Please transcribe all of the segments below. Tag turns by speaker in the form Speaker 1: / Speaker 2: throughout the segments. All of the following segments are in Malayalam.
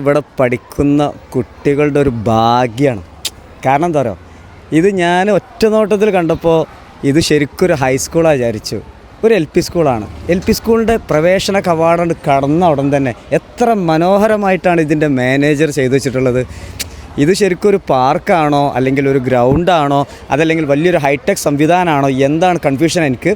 Speaker 1: ഇവിടെ പഠിക്കുന്ന കുട്ടികളുടെ ഒരു ഭാഗ്യമാണ് കാരണം എന്താ പറയുക? ഇത് ഞാൻ ഒറ്റ നോട്ടത്തിൽ കണ്ടപ്പോൾ ഇത് ശരിക്കൊരു ഹൈസ്കൂളാണ് വിചാരിച്ചു. ഒരു എൽ പി സ്കൂളാണ് എൽ പി സ്കൂളിന്റെ പ്രവേശന കവാടം കടന്ന ഉടൻ തന്നെ എത്ര മനോഹരമായിട്ടാണ് ഇതിന്റെ മാനേജർ ചെയ്തു വെച്ചിട്ടുള്ളത്. ഇത് ശരിക്കും ഒരു പാർക്കാണോ അല്ലെങ്കിൽ ഒരു ഗ്രൗണ്ടാണോ അതല്ലെങ്കിൽ വലിയൊരു ഹൈടെക് സംവിധാനമാണോ എന്താണ് കൺഫ്യൂഷൻ എനിക്ക്?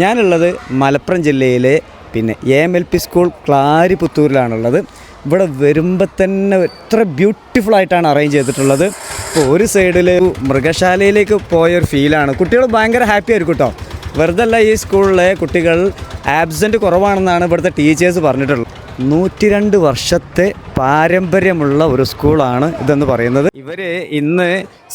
Speaker 1: ഞാനുള്ളത് മലപ്പുറം ജില്ലയിലെ പിന്നെ എ എൽ പി സ്കൂൾ ക്ലാരിപുത്തൂരിലാണുള്ളത് ഇവിടെ വരുമ്പോൾ തന്നെ എത്ര ബ്യൂട്ടിഫുൾ ആയിട്ടാണ് അറേഞ്ച് ചെയ്തിട്ടുള്ളത്. ഇപ്പോൾ ഒരു സൈഡിൽ മൃഗശാലയിലേക്ക് പോയൊരു ഫീലാണ് കുട്ടികൾ ഭയങ്കര ഹാപ്പി ആയിരിക്കും കേട്ടോ വെറുതെ അല്ല ഈ സ്കൂളിലെ കുട്ടികൾ ആബ്സെന്റ് കുറവാണെന്നാണ് ഇവിടുത്തെ ടീച്ചേഴ്സ് പറഞ്ഞിട്ടുള്ളത്. നൂറ്റിരണ്ട് വർഷത്തെ പാരമ്പര്യമുള്ള ഒരു സ്കൂളാണ് ഇതെന്ന് പറയുന്നത്. ഇവർ ഇന്ന്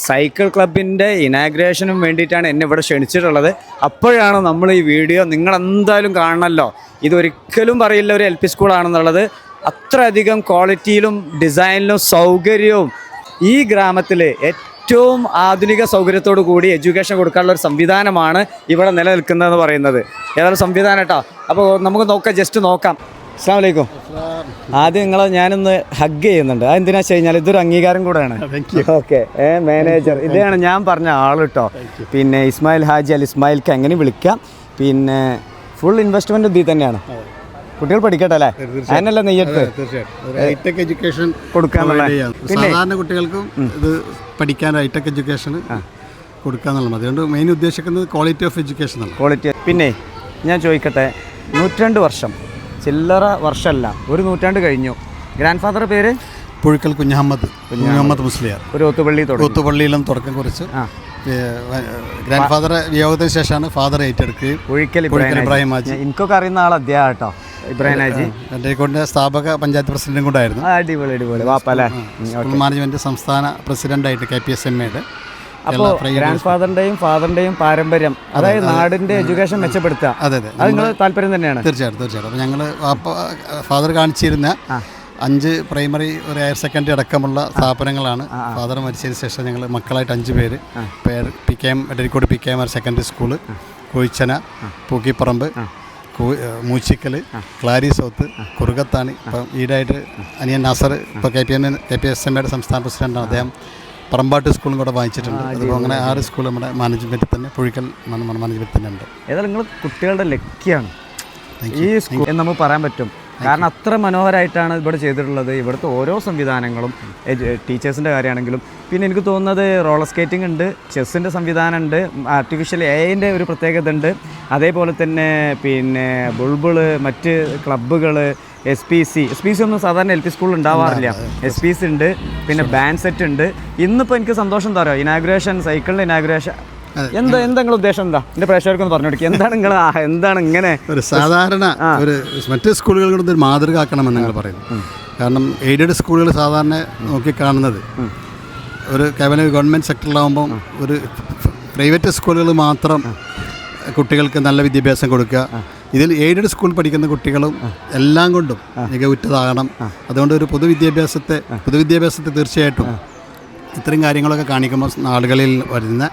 Speaker 1: സൈക്കിൾ ക്ലബിന്റെ ഇനാഗ്രേഷനും വേണ്ടിയിട്ടാണ് എന്നെ ഇവിടെ ക്ഷണിച്ചിട്ടുള്ളത്. അപ്പോഴാണ് നമ്മൾ ഈ വീഡിയോ നിങ്ങളെന്തായാലും കാണണമല്ലോ ഇതൊരിക്കലും പറയില്ല ഒരു എൽ പി സ്കൂളാണെന്നുള്ളത് അത്രയധികം ക്വാളിറ്റിയിലും ഡിസൈനിലും സൗകര്യവും ഈ ഗ്രാമത്തിൽ ഏറ്റവും ആധുനിക സൗകര്യത്തോടു കൂടി എഡ്യൂക്കേഷൻ കൊടുക്കാനുള്ള ഒരു സംവിധാനമാണ് ഇവിടെ നിലനിൽക്കുന്നതെന്ന് പറയുന്നത്. ഏതായാലും സംവിധാനം കേട്ടോ. അപ്പോൾ നമുക്ക് നോക്കാം ജസ്റ്റ് നോക്കാം. അസ്സാം വലൈക്കും ആദ്യം നിങ്ങളെ ഞാനൊന്ന് ഹഗ് ചെയ്യുന്നുണ്ട്. അതെന്തിനാ വെച്ച് കഴിഞ്ഞാൽ ഇതൊരു അംഗീകാരം കൂടെയാണ്. ഓക്കെ ഏ മാനേജർ ഇതാണ് ഞാൻ പറഞ്ഞ ആൾ കേട്ടോ. പിന്നെ ഇസ്മായിൽ ഹാജി അൽ ഇസ്മായിൽക്ക് അങ്ങനെ വിളിക്കാം? പിന്നെ ഫുൾ ഇൻവെസ്റ്റ്മെന്റ് ഇതിൽ തന്നെയാണ്. കുട്ടികൾ പഠിക്കട്ടെ അല്ലേ? അതിനല്ല നെയ്യത്ത്?
Speaker 2: ഹൈടെക് എഡ്യൂക്കേഷൻ സാധാരണ കുട്ടികൾക്കും ഇത് പഠിക്കാൻ ഹൈടെക് എഡ്യൂക്കേഷൻ കൊടുക്കാന്നുള്ളത് അതുകൊണ്ട് മെയിൻ ഉദ്ദേശിക്കുന്നത് ക്വാളിറ്റി ഓഫ് എഡ്യൂക്കേഷൻ ആണ്
Speaker 1: ക്വാളിറ്റി പിന്നെ ഞാൻ ചോദിക്കട്ടെ നൂറ്റാണ്ട് വർഷം ചില്ലറ വർഷമല്ല ഒരു നൂറ്റാണ്ട് കഴിഞ്ഞു. ഗ്രാൻഡ് ഫാദറുടെ പേര്?
Speaker 2: പുഴുക്കൽ കുഞ്ഞഹമ്മദ്. കുഞ്ഞഹമ്മദ്. മുസ്ലിയാർ.
Speaker 1: ഒരു ഒത്തുപള്ളി
Speaker 2: ഒത്തുപള്ളിയിലും തുടക്കം കുറിച്ച്. ഗ്രാൻഡ് ഫാദർ വിയോഗത്തിന് ശേഷമാണ് ഫാദർ ഏറ്റെടുക്കുകയും പുഴുക്കൽ ഇബ്രാഹിം
Speaker 1: എനിക്കൊക്കെ അറിയുന്ന ആൾ അദ്ദേഹം കേട്ടോ. ഇബ്രാഹിം ഹാജി.
Speaker 2: കൊണ്ട് സ്ഥാപക പഞ്ചായത്ത് പ്രസിഡന്റും കൂടെ ആയിരുന്നു
Speaker 1: അടിപൊളി അടിപൊളി. വാപ്പല്ലേ
Speaker 2: സ്കൂൾ മാനേജ്മെന്റ് സംസ്ഥാന പ്രസിഡന്റായിട്ട് കെ പി എസ് എം എയുടെ
Speaker 1: അപ്പോൾ ഗ്രാൻഡ് ഫാദറിന്റെയും ഫാദറിന്റെയും പാരമ്പര്യം അതായത് നാടിന്റെ എഡ്യൂക്കേഷൻ മെച്ചപ്പെടുത്തുക.
Speaker 2: അതെ അതെ.
Speaker 1: അത് നിങ്ങൾ താല്പര്യം തന്നെയാണ്?
Speaker 2: തീർച്ചയായിട്ടും തീർച്ചയായിട്ടും. അപ്പോൾ ഞങ്ങൾ ഫാദർ കാണിച്ചിരുന്ന അഞ്ച് പ്രൈമറി ഒരു ഹയർ സെക്കൻഡറി അടക്കമുള്ള സ്ഥാപനങ്ങളാണ്. ഫാദർ മരിച്ചതിന് ശേഷം ഞങ്ങൾ മക്കളായിട്ട് അഞ്ച് പേര്. പേര് P K M Edarikode P K M R secondary school കോയിച്ചന Pookkiparamba Moochikkal Klari south Kurukathani. ഇപ്പം ഈടായിട്ട് അനിയൻ നസർ ഇപ്പോൾ K P N K P S M എയുടെ സംസ്ഥാന പ്രസിഡന്റാണ്. അദ്ദേഹം പറമ്പാട്ട് സ്കൂളും കൂടെ വാങ്ങിച്ചിട്ടുണ്ട്. അപ്പോൾ അങ്ങനെ ആറ് സ്കൂൾ നമ്മുടെ മാനേജ്മെന്റിൽ തന്നെ പുഴിക്കൽ മാനേജ്മെന്റിൽ തന്നെ ഉണ്ട്.
Speaker 1: ഏതായാലും നിങ്ങൾ കുട്ടികളുടെ ലക്കിയാണ്. ഈ സ്കൂൾ നമ്മൾ നമുക്ക് പറയാൻ പറ്റും. കാരണം അത്ര മനോഹരമായിട്ടാണ് ഇവിടെ ചെയ്തിട്ടുള്ളത്. ഇവിടുത്തെ ഓരോ സംവിധാനങ്ങളും ടീച്ചേഴ്സിന്റെ കാര്യമാണെങ്കിലും. പിന്നെ എനിക്ക് തോന്നുന്നത് റോളർ സ്കേറ്റിംഗ് ഉണ്ട് ചെസ്സിന്റെ സംവിധാനം ഉണ്ട് ആർട്ടിഫിഷ്യൽ എഐന്റെ ഒരു പ്രത്യേകത ഉണ്ട് അതേപോലെ തന്നെ പിന്നെ ബുൾബിൾ മറ്റ് ക്ലബ്ബുകൾ S P C S P C ഒന്നും സാധാരണ എൽ പി സ്കൂളിൽ ഉണ്ടാവാറില്ല. എസ് പി സി ഉണ്ട് പിന്നെ ബാൻഡ് സെറ്റ് ഉണ്ട്. ഇന്നിപ്പോൾ എനിക്ക് സന്തോഷം തരാം ഇനാഗ്രേഷൻ സൈക്കിളിന്റെ ഇനാഗ്രേഷൻ എന്താ എന്താ നിങ്ങളുടെ ഉദ്ദേശം എന്താ? എന്റെ പ്രേക്ഷകർക്കൊന്ന് പറഞ്ഞു കൊടുക്കുക എന്താണ് നിങ്ങൾ എന്താണ് ഇങ്ങനെ
Speaker 2: ഒരു സാധാരണ ഒരു മറ്റ് സ്കൂളുകൾ കൊണ്ട് ഒരു മാതൃക ആക്കണമെന്ന് നിങ്ങൾ പറയുന്നു. കാരണം എയ്ഡഡ് സ്കൂളുകൾ സാധാരണ നോക്കി കാണുന്നത്. ഒരു കേവലം ഗവൺമെന്റ് സെക്ടറിലാവുമ്പം ഒരു പ്രൈവറ്റ് സ്കൂളുകൾ മാത്രം കുട്ടികൾക്ക് നല്ല വിദ്യാഭ്യാസം കൊടുക്കുക. ഇതിൽ എയ്ഡഡ് സ്കൂൾ പഠിക്കുന്ന കുട്ടികളും എല്ലാം കൊണ്ടും മികവുറ്റതാകണം അതുകൊണ്ട് ഒരു പൊതുവിദ്യാഭ്യാസത്തെ പൊതുവിദ്യാഭ്യാസത്തെ തീർച്ചയായിട്ടും ഇത്രയും കാര്യങ്ങളൊക്കെ കാണിക്കുമ്പോൾ നാടുകളിൽ വരുന്ന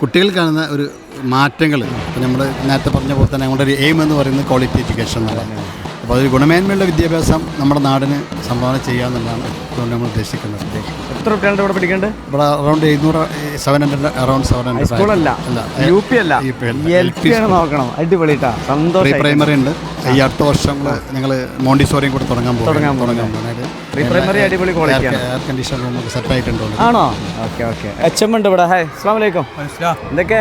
Speaker 2: കുട്ടികൾ കാണുന്ന ഒരു മാറ്റങ്ങൾ. ഇപ്പം നമ്മൾ നേരത്തെ പറഞ്ഞ പോലെ തന്നെ നമ്മുടെ ഒരു എയിം എന്ന് പറയുന്നത് ക്വാളിറ്റി എഡ്യൂക്കേഷൻ എന്നുള്ളതാണ്. അപ്പോൾ അതൊരു ഗുണമേന്മയുള്ള വിദ്യാഭ്യാസം നമ്മുടെ നാടിന് സംഭാവന ചെയ്യുക എന്നുള്ളതാണ് അതുകൊണ്ട് നമ്മൾ ഉദ്ദേശിക്കുന്നത്.
Speaker 1: എത്ര കുട്ടികളുടെ ഇവിടെ
Speaker 2: ഇവിടെ അറൗണ്ട് എഴുന്നൂറ് seven hundred around seven hundred
Speaker 1: സ്കൂളല്ല U P അല്ല. എൽ പി ആണ് നോക്കണം. അടിപൊളിട്ടാ. സന്തോഷം
Speaker 2: പ്രൈമറി ഉണ്ട്. ഈ അടുത്ത വർഷം ഞങ്ങൾ മോണ്ടിസോറിയും കൂടെ തുടങ്ങാൻ
Speaker 1: തുടങ്ങാൻ
Speaker 2: തുടങ്ങാൻ
Speaker 1: പ്രൈമറി അടിപൊളി
Speaker 2: എയർ കണ്ടീഷൻ സെറ്റ് ആയിട്ടുണ്ട്
Speaker 1: ആണോ? ഓക്കെ ഓക്കെ എച്ച് എം ഉണ്ട് ഇവിടെ ഹായ് വലൈക്കും എന്തൊക്കെ?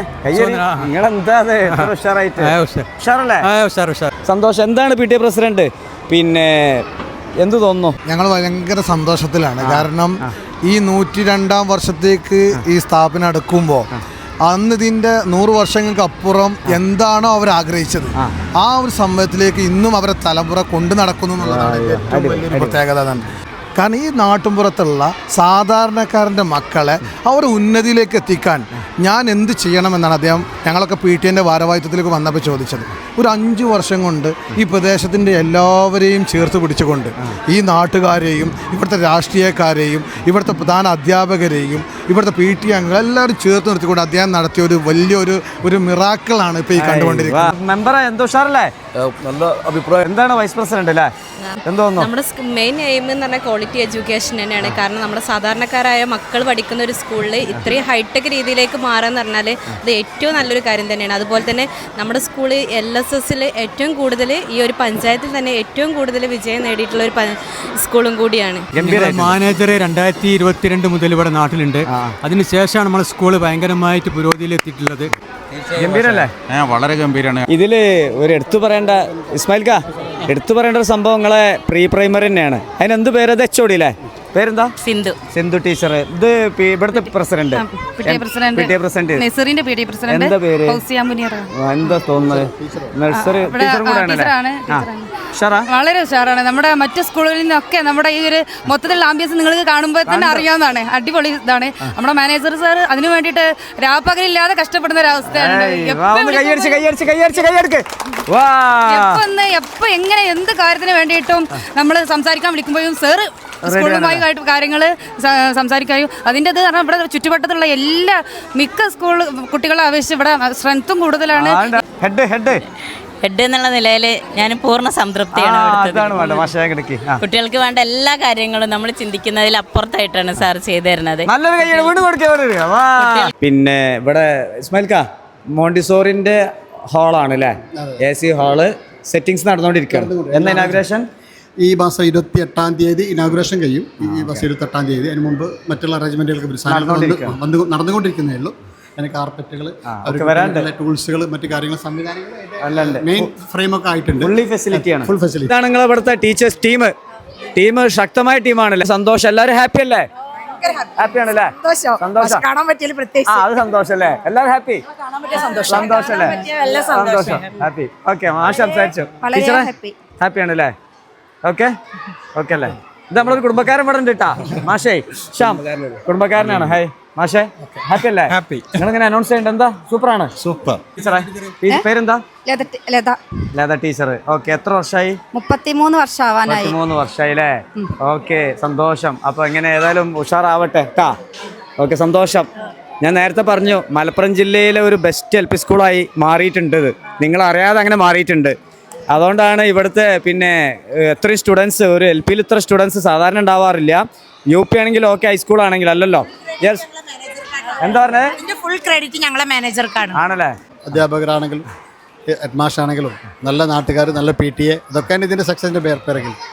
Speaker 1: നിങ്ങൾ എന്താ സന്തോഷം. എന്താണ് പി ടി എ പ്രസിഡന്റ്? പിന്നെ എന്ത് തോന്നുന്നു?
Speaker 3: ഞങ്ങൾ ഭയങ്കര സന്തോഷത്തിലാണ്. കാരണം ഈ നൂറ്റി രണ്ടാം വർഷത്തേക്ക് ഈ സ്ഥാപനം അടുക്കുമ്പോൾ അന്ന് ഇതിന്റെ നൂറ് വർഷങ്ങൾക്ക് അപ്പുറം എന്താണോ അവർ ആഗ്രഹിച്ചത്. ആ. ഒരു സമയത്തിലേക്ക് ഇന്നും അവരെ തലമുറ കൊണ്ടു നടക്കുന്നു എന്നുള്ളതാണ് ഏറ്റവും വലിയൊരു പ്രത്യേകത തന്നെ. കാരണം ഈ നാട്ടുമ്പുറത്തുള്ള സാധാരണക്കാരന്റെ മക്കളെ അവർ ഉന്നതിയിലേക്ക് എത്തിക്കാൻ ഞാൻ എന്ത് ചെയ്യണമെന്നാണ് അദ്ദേഹം ഞങ്ങളൊക്കെ പി ടി എന്റെ ഭാരവാഹിത്വത്തിലേക്ക് വന്നപ്പോൾ ചോദിച്ചത്. ഒരു അഞ്ച് വർഷം കൊണ്ട് ഈ പ്രദേശത്തിന്റെ എല്ലാവരെയും ചേർത്ത് പിടിച്ചുകൊണ്ട് ഈ നാട്ടുകാരെയും ഇവിടുത്തെ രാഷ്ട്രീയക്കാരെയും ഇവിടുത്തെ പ്രധാന അധ്യാപകരെയും ഇവിടുത്തെ പി ടി അംഗങ്ങൾ എല്ലാവരും ചേർത്ത് നിർത്തിക്കൊണ്ട് അദ്ദേഹം നടത്തിയ ഒരു വലിയൊരു ഒരു മിറാക്കിളാണ് ഇപ്പോൾ ഈ കണ്ടുകൊണ്ടിരിക്കുന്നത്.
Speaker 1: മെമ്പറെ എന്തോ ഉഷാറല്ലേ?
Speaker 4: നല്ല അഭിപ്രായം.
Speaker 1: എന്താണ് വൈസ് പ്രസിഡന്റ് അല്ലേ? എന്തോന്നു
Speaker 5: നമ്മുടെ മെയിൻ എയിം എന്ന് പറഞ്ഞാൽ ക്വാളിറ്റി എഡ്യൂക്കേഷൻ തന്നെയാണ്. കാരണം നമ്മുടെ സാധാരണക്കാരായ മക്കൾ പഠിക്കുന്ന ഒരു സ്കൂളിൽ ഇത്രയും ഹൈടെക് രീതിയിലേക്ക് മാറാന്ന് പറഞ്ഞാൽ അത് ഏറ്റവും നല്ലൊരു കാര്യം തന്നെയാണ്. അതുപോലെ തന്നെ നമ്മുടെ സ്കൂളിൽ എൽ എസ് എസിൽ ഏറ്റവും കൂടുതൽ ഈ ഒരു പഞ്ചായത്തിൽ തന്നെ ഏറ്റവും കൂടുതൽ വിജയം നേടിയിട്ടുള്ള ഒരു സ്കൂളും കൂടിയാണ്.
Speaker 6: മാനേജർ രണ്ടായിരത്തി ഇരുപത്തിരണ്ട് മുതൽ ഇവിടെ നാട്ടിലുണ്ട്. അതിനുശേഷമാണ് നമ്മുടെ സ്കൂൾ ഭയങ്കരമായിട്ട് പുരോഗതിയിൽ എത്തിയിട്ടുള്ളത്.
Speaker 1: ഗംഭീരല്ലേ?
Speaker 4: വളരെ ഗംഭീരമാണ്
Speaker 1: ഇതിൽ ഒരു എടുത്തു പറയേണ്ട ഇസ്മായിൽ കാ എടുത്തു പറയേണ്ട ഒരു സംഭവങ്ങളെ പ്രീ പ്രൈമറി തന്നെയാണ്. അതിനെന്ത് പേര്? അത് എച്ച് അല്ലേ പേരെന്താ?
Speaker 7: സിന്ധു.
Speaker 1: സിന്ധു ടീച്ചർ ഇത് ഇവിടുത്തെ പ്രസിഡന്റ്.
Speaker 7: പ്രസിഡന്റ്.
Speaker 1: എന്താ പേര്? എന്താ തോന്നുന്നത്? നഴ്സറി
Speaker 7: വളരെ ഉഷാറാണ്. നമ്മുടെ മറ്റ് സ്കൂളുകളിൽ നിന്നൊക്കെ നമ്മുടെ ഈ ഒരു മൊത്തത്തിലുള്ള ആംബിയൻസ് നിങ്ങൾക്ക് കാണുമ്പോൾ തന്നെ അറിയാവുന്നതാണ്. അടിപൊളി ഇതാണ്. നമ്മുടെ മാനേജർ സാർ അതിനു വേണ്ടിയിട്ട് രാപ്പകലില്ലാതെ കഷ്ടപ്പെടുന്ന ഒരു അവസ്ഥയാണ്
Speaker 1: ഏയ്, വാ, കൈയടിച്ച് കൈയടിച്ച് കൈയടിച്ച് കൈയടിക്ക് വാ.
Speaker 7: എപ്പോ എപ്പോ എങ്ങനെ എന്ത് കാര്യത്തിന് വേണ്ടിയിട്ടും നമ്മൾ സംസാരിക്കാൻ വിളിക്കുമ്പോഴും സാർ സ്കൂളുമായി കാര്യങ്ങൾ സംസാരിക്കാനും. അതിന്റെ ഇത് കാരണം ഇവിടെ ചുറ്റുവട്ടത്തുള്ള എല്ലാ മിക്ക സ്കൂൾ കുട്ടികളെ അപേക്ഷിച്ച് ഇവിടെ സ്ട്രെങ്ത്തും കൂടുതലാണ്.
Speaker 1: ഹെഡ് ഹെഡ്
Speaker 8: ഹെഡ് എന്നുള്ള നിലയിൽ ഞാൻ പൂർണ സംതൃപ്തിയാണ് കുട്ടികൾക്ക് വേണ്ട എല്ലാ കാര്യങ്ങളും നമ്മൾ ചിന്തിക്കുന്നതിൽ അപ്പുറത്തായിട്ടാണ് സാർ ചെയ്തു തരുന്നത്.
Speaker 1: പിന്നെ ഇവിടെ മോണ്ടിസോറിന്റെ ഹാളാണ് അല്ലേ എ സി ഹാൾ സെറ്റിങ്സ് നടന്നുകൊണ്ടിരിക്കുകയാണ്. എന്ന ഇനാഗ്രേഷൻ
Speaker 2: ഈ മാസം ഇരുപത്തി എട്ടാം തീയതി ഇനാഗുറേഷൻ കഴിയും. ഈ മാസം ഇരുപത്തി എട്ടാം തീയതി. അതിന് മുമ്പ് മറ്റുള്ള അറേഞ്ച്മെന്റുകൾക്ക്. വന്ന് നടന്നുകൊണ്ടിരിക്കുന്നേ ഉള്ളൂ. അതിന് കാർപ്പറ്റുകൾ ടൂൾസുകൾ മറ്റു കാര്യങ്ങൾ സംവിധാനങ്ങൾ മെയിൻ ഫ്രെയിം ഒക്കെ ആയിട്ടുണ്ട്.
Speaker 1: ഫെസിലിറ്റിയാണ്
Speaker 2: ഫുൾ ഫെസിലിറ്റി
Speaker 1: ഇതാണ് ഇവിടുത്തെ ടീച്ചേഴ്സ് ടീം ടീം ശക്തമായ ടീമാണല്ലേ സന്തോഷം. എല്ലാവരും ഹാപ്പി അല്ലേ? ഹാപ്പി ആണല്ലേ? സന്തോഷം.
Speaker 9: കാണാൻ പറ്റിയ പ്രത്യേകിച്ച്
Speaker 1: അത് സന്തോഷം അല്ലേ? എല്ലാവരും ഹാപ്പി സന്തോഷം. അല്ലേ? സന്തോഷം. ഹാപ്പി ഓക്കെ സംസാരിച്ചു.
Speaker 9: വളരെ
Speaker 1: ടീച്ചറെ. ഹാപ്പി ആണല്ലേ? ഓക്കെ ഓക്കെ അല്ലേ? ഇത് നമ്മളൊരു കുടുംബക്കാരൻ ഇവിടെ ഉണ്ട് കേട്ടാ. മാഷേ ശ്യാം. കുടുംബക്കാരനാണ്. ഹൈ മാഷേ ഹാപ്പി അല്ലേ? ഹാപ്പി നിങ്ങൾ ഇങ്ങനെ അനൗൺസ് ചെയ്യേണ്ട. എന്താ? സൂപ്പർ.
Speaker 4: ആണ് സൂപ്പർ
Speaker 1: ടീച്ചറെ പേരെന്താ?
Speaker 9: ലത ലത.
Speaker 1: ലത ടീച്ചർ ഓക്കെ എത്ര വർഷമായി
Speaker 9: മുപ്പത്തിമൂന്ന് വർഷമാവാനായി
Speaker 1: മൂന്ന് വർഷമായി അല്ലേ? ഓക്കെ സന്തോഷം. അപ്പൊ ഇങ്ങനെ ഏതായാലും ഉഷാറാവട്ടെ ട്ടാ. ഓക്കെ സന്തോഷം. ഞാൻ നേരത്തെ പറഞ്ഞു മലപ്പുറം ജില്ലയിലെ ഒരു ബെസ്റ്റ് എൽ പി സ്കൂളായി മാറിയിട്ടുണ്ട് ഇത്. നിങ്ങൾ അറിയാതെ അങ്ങനെ മാറിയിട്ടുണ്ട്. അതുകൊണ്ടാണ് ഇവിടുത്തെ പിന്നെ എത്ര എത്രയും സ്റ്റുഡൻസ് ഒരു എൽ പിയിൽ ഇത്ര സ്റ്റുഡൻസ് സാധാരണ ഉണ്ടാവാറില്ല. യു പി ആണെങ്കിൽ ഓക്കെ ഹൈസ്കൂൾ ആണെങ്കിൽ അല്ലല്ലോ? യെസ് എന്താ പറഞ്ഞത്
Speaker 9: ഇതിന്റെ ഫുൾ ക്രെഡിറ്റ് ഞങ്ങളെ മാനേജർക്കാണ്
Speaker 1: ആണല്ലേ?
Speaker 2: അധ്യാപകരാണെങ്കിലും ഹെഡ് മാഷാണെങ്കിലും നല്ല നാട്ടുകാർ നല്ല പി ടി എ ഇതൊക്കെയാണ് ഇതിന്റെ സക്സസിന്റെ പേർ പിറകിൽ